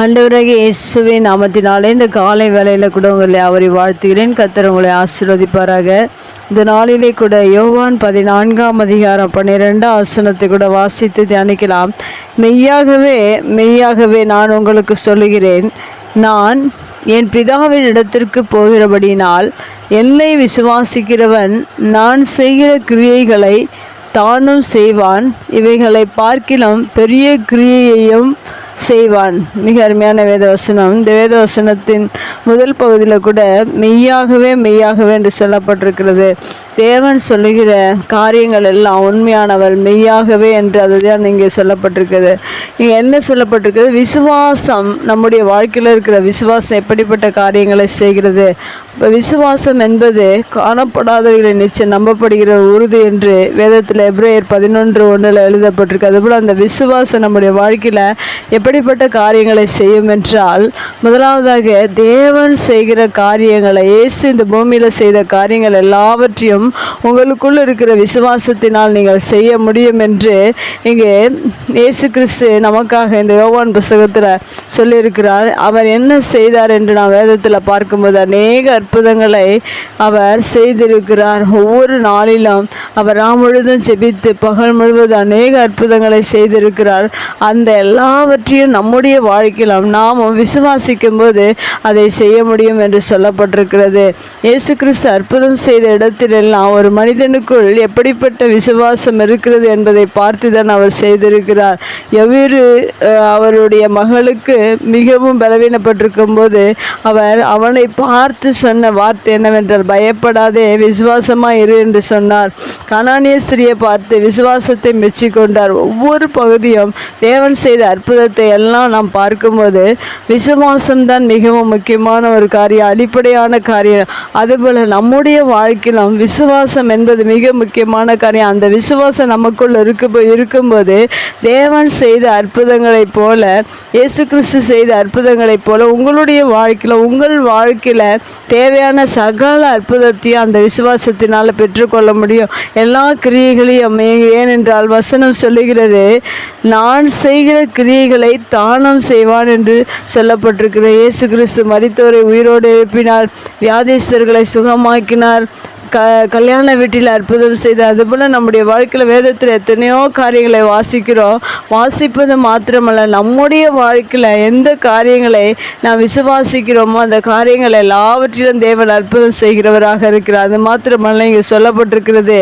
அண்டவராக இயேசுவின் நாமத்தினாலே இந்த காலை வேலையில் கூட உங்களை அவரை வாழ்த்துகிறேன். கத்தர் உங்களை ஆசீர்வதிப்பாராக. இந்த நாளிலே கூட யோவான் பதினான்காம் அதிகாரம் பன்னிரெண்டாம் ஆசனத்தை கூட வாசித்து தியானிக்கலாம். மெய்யாகவே மெய்யாகவே நான் உங்களுக்கு சொல்லுகிறேன். நான் என் பிதாவின் இடத்திற்கு போகிறபடினால் என்னை விசுவாசிக்கிறவன் நான் செய்கிற கிரியைகளை தானும் செய்வான். இவைகளை பார்க்கிலும் பெரிய கிரியையையும் செய்வான். மிக அருமையான வேதவசனம். இந்த வேதவசனத்தின் முதல் பகுதியில் கூட மெய்யாகவே மெய்யாகவே என்று சொல்லப்பட்டிருக்கிறது. தேவன் சொல்லுகிற காரியங்கள் எல்லாம் உண்மையானவர் மெய்யாகவே என்று அதுதான் இங்கே சொல்லப்பட்டிருக்கிறது. இங்கே என்ன சொல்லப்பட்டிருக்கிறது? விசுவாசம். நம்முடைய வாழ்க்கையில் இருக்கிற விசுவாசம் எப்படிப்பட்ட காரியங்களை செய்கிறது? இப்போ விசுவாசம் என்பது காணப்படாதவர்களை நிச்சயம் நம்பப்படுகிற உறுதி என்று வேதத்தில் எப்ரேயர் பதினொன்று ஒன்றில் எழுதப்பட்டிருக்கு. அதுபோல் அந்த விசுவாசம் நம்முடைய வாழ்க்கையில் எப்படிப்பட்ட காரியங்களை செய்யும் என்றால் முதலாவதாக தேவன் செய்கிற காரியங்களை இயேசு இந்த பூமியில் செய்த காரியங்கள் எல்லாவற்றையும் உங்களுக்குள் இருக்கிற விசுவாசத்தினால் நீங்கள் செய்ய முடியும் என்று இங்கே இயேசு கிறிஸ்து நமக்காக இந்த யோவான் புஸ்தகத்தில் சொல்லியிருக்கிறார். அவர் என்ன செய்தார் என்று நான் வேதத்தில் பார்க்கும்போது அநேக அற்புதங்களை அவர் செய்திருக்கிறார். ஒவ்வொரு நாளிலும் அவர் நாம் முழுதும் ஜெபித்து பகல் முழுவதும் அநேக அற்புதங்களை செய்திருக்கிறார். அந்த எல்லாவற்றையும் நம்முடைய வாழ்க்கையிலும் நாம் விசுவாசிக்கும் போது அதை செய்ய முடியும் என்று சொல்லப்பட்டிருக்கிறது. இயேசு கிறிஸ்து அற்புதம் செய்த இடத்திலெல்லாம் ஒரு மனிதனுக்குள் எப்படிப்பட்ட விசுவாசம் இருக்கிறது என்பதை பார்த்து தான் அவர் செய்திருக்கிறார். எவ்விரு அவருடைய மகளுக்கு மிகவும் பலவீனப்பட்டிருக்கும் போது அவர் அவனை பார்த்து சொன்ன வார்த்தை என்னவென்றால் பயப்படாதே விசுவாசமா இரு என்று சொன்னார். கணானிய ஸ்திரியை பார்த்து விசுவாசத்தை மெச்சிக்கொண்டார். ஒவ்வொரு பகுதியும் தேவன் செய்த அற்புதத்தை எல்லாம் நாம் பார்க்கும்போது விசுவாசம்தான் மிகவும் முக்கியமான ஒரு காரியம் அடிப்படையான காரியம். அதுபோல் நம்முடைய வாழ்க்கையிலும் விசுவாசம் என்பது மிக முக்கியமான காரியம். அந்த விசுவாசம் நமக்குள் இருக்கு இருக்கும்போது தேவன் செய்த அற்புதங்களைப் போல இயேசு கிறிஸ்து செய்த அற்புதங்களைப் போல உங்களுடைய வாழ்க்கையில் உங்கள் வாழ்க்கையில் தேவையான சகல அற்புதத்தையும் அந்த விசுவாசத்தினால் பெற்றுக்கொள்ள முடியும். எல்லா கிரியைகளையும் ஏனென்றால் வசனம் சொல்லுகிறது நான் செய்கிற கிரியைகளை தானம் செய்வான் என்று சொல்லப்பட்டிருக்கிற இயேசு கிறிஸ்து மரித்தோரை உயிரோடு எழுப்பினார். வியாதிஸ்தர்களை சுகமாக்கினார். க கல்யாண வீட்டில் அற்புதம் செய்து அதுபோல் நம்முடைய வாழ்க்கையில் வேதத்தில் எத்தனையோ காரியங்களை வாசிக்கிறோம். வாசிப்பது மாத்திரமல்ல நம்முடைய வாழ்க்கையில் எந்த காரியங்களை நாம் விசுவாசிக்கிறோமோ அந்த காரியங்கள் எல்லாவற்றிலும் தேவன் அற்புதம் செய்கிறவராக இருக்கிறார். அது மாத்திரமல்ல இங்கே சொல்லப்பட்டிருக்கிறது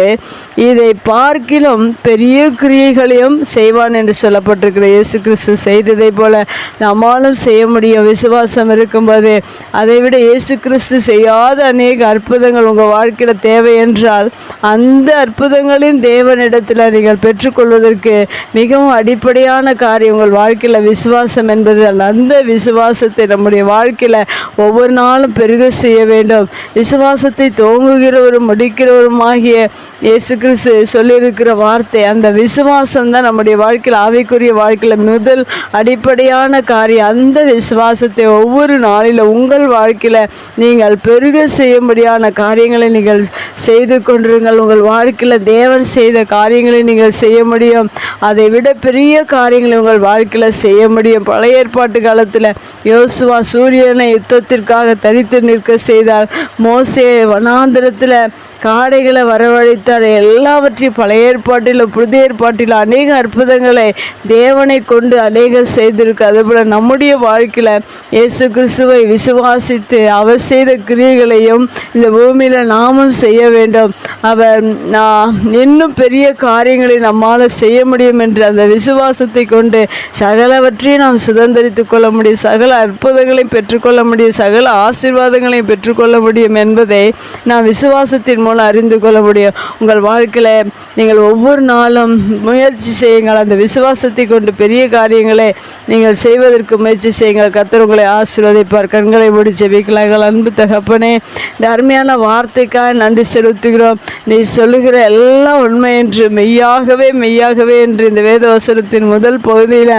இதை பார்க்கிலும் பெரிய கிரியைகளையும் செய்வான் என்று சொல்லப்பட்டிருக்கிற இயேசு கிறிஸ்து செய்ததை போல நம்மாலும் செய்ய முடியும். விசுவாசம் இருக்கும்போது அதை விட இயேசு கிறிஸ்து செய்யாத அநேக அற்புதங்கள் உங்கள் வாழ்க்கையில் தேவை என்றால் அந்த அற்புதங்களின் தேவனிடத்தில் நீங்கள் பெற்றுக்கொள்வதற்கு மிகவும் அடிப்படையான காரியம் உங்கள் வாழ்க்கையில் விசுவாசம் என்பது அந்த விசுவாசத்தை நம்முடைய வாழ்க்கையில் ஒவ்வொரு நாளும் பெருக செய்ய வேண்டும். விசுவாசத்தை தோங்குகிறவரும் முடிக்கிறவருமாகிய இயேசு கிறிஸ்து சொல்லியிருக்கிற வார்த்தை அந்த விசுவாசம் தான் நம்முடைய வாழ்க்கையில் ஆவிக்குரிய வாழ்க்கையில் முதல் அடிப்படையான காரியம். அந்த விசுவாசத்தை ஒவ்வொரு நாளில் உங்கள் வாழ்க்கையில் நீங்கள் பெருக செய்யும்படியான காரியங்களை நீங்கள் செய்து கொண்டிருங்கள். உங்கள் வாழ்க்கையில் தேவன் செய்த காரியங்களை நீங்கள் செய்ய முடியும். அதை விட பெரிய காரியங்களை உங்கள் வாழ்க்கையில் செய்ய முடியும். பழைய ஏற்பாட்டு காலத்தில் யோசுவா சூரியனை யுத்தத்திற்காக தரித்து நிற்க செய்தார். மோசே வனாந்திரத்தில் காடைகளை வரவழைத்தார். எல்லாவற்றையும் பழைய ஏற்பாட்டில் புதிய ஏற்பாட்டில் அநேக அற்புதங்களை தேவனை கொண்டு அநேக செய்திருக்கு அதுபோல் நம்முடைய வாழ்க்கையில் இயேசு கிறிஸ்துவை விசுவாசித்து அவர் செய்த கிரியைகளையும் இந்த பூமியில் நாமும் செய்ய வேண்டும். அவர் நான் இன்னும் பெரிய காரியங்களை நம்மால் செய்ய முடியும் என்று அந்த விசுவாசத்தை கொண்டு சகலவற்றையும் நாம் சுதந்திரித்து கொள்ள முடியும். சகல அற்புதங்களையும் பெற்றுக்கொள்ள முடியும். சகல ஆசீர்வாதங்களையும் பெற்றுக்கொள்ள முடியும் என்பதை நாம் விசுவாசத்தின் மூலம் அறிந்து கொள்ள முடியும். உங்கள் வாழ்க்கையில் நீங்கள் ஒவ்வொரு நாளும் முயற்சி செய்யுங்கள். அந்த விசுவாசத்தை கொண்டு பெரிய காரியங்களை நீங்கள் செய்வதற்கு முயற்சி செய்யுங்கள். கத்தர் உங்களை ஆசீர்வதிப்பார். கண்களை மூடி ஜெபிக்கலாம். எங்கள் அன்பு தகப்பனே இந்த அருமையான வார்த்தைக்காக நன்றி செலுத்துகிறோம். நீ சொல்லுகிற எல்லாம் உண்மை என்று மெய்யாகவே மெய்யாகவே என்று இந்த வேத வசனத்தின் முதல் பகுதியில்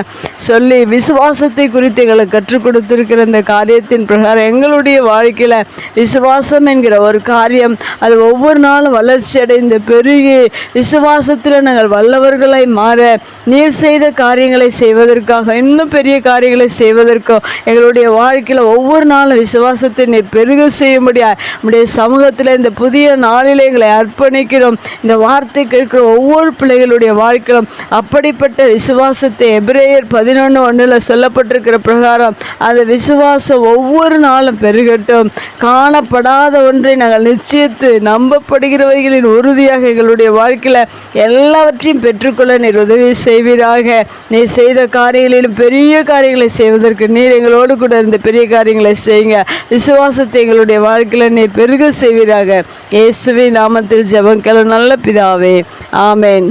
சொல்லி விசுவாசத்தை குறித்து எங்களுக்கு கற்றுக் கொடுத்திருக்கிற இந்த காரியத்தின் பிரகாரம் எங்களுடைய வாழ்க்கையில் விசுவாசம் என்கிற ஒரு காரியம் அது ஒவ்வொரு நாளும் வளர்ச்சி அடைந்து பெருகி விசுவாசத்தில் நாங்கள் வல்லவர்களை மாற நீர் செய்த காரியங்களை செய்வதற்காக இன்னும் பெரிய காரியங்களை செய்வதற்கும் எங்களுடைய வாழ்க்கையில் ஒவ்வொரு நாளும் விசுவாசத்தை நீர் பெருக செய்யும்படியா நம்முடைய சமூகத்தில் இந்த புதிய நாளில் எங்களை அர்ப்பணிக்கிறோம். இந்த வார்த்தை கேட்கிற ஒவ்வொரு பிள்ளைகளுடைய வாழ்க்கையிலும் அப்படிப்பட்ட விசுவாசத்தை எபிரேயர் பதினொன்று ஒன்றில் சொல்லப்பட்டிருக்கிற பிரகாரம் அந்த விசுவாசம் ஒவ்வொரு நாளும் பெருகட்டும். காணப்படாத ஒன்றை நாங்கள் நிச்சயித்து நம்பப்படுகிறவைகளின் உறுதியாக எங்களுடைய வாழ்க்கையில் எல்லாவற்றையும் பெற்றுக்கொள்ள நீர் உதவி செய்வீராக. நீ செய்த காரியங்களிலும் பெரிய காரியங்களை செய்வதற்கு நீர் எங்களோடு கூட இருந்த பெரிய காரியங்களை செய்யுங்க. விசுவாசத்தை எங்களுடைய வாழ்க்கையில் நீர் பெருக செய்வீராக. இயேசுவின் நாமத்தில் ஜெபம் நல்ல பிதாவே. ஆமேன்.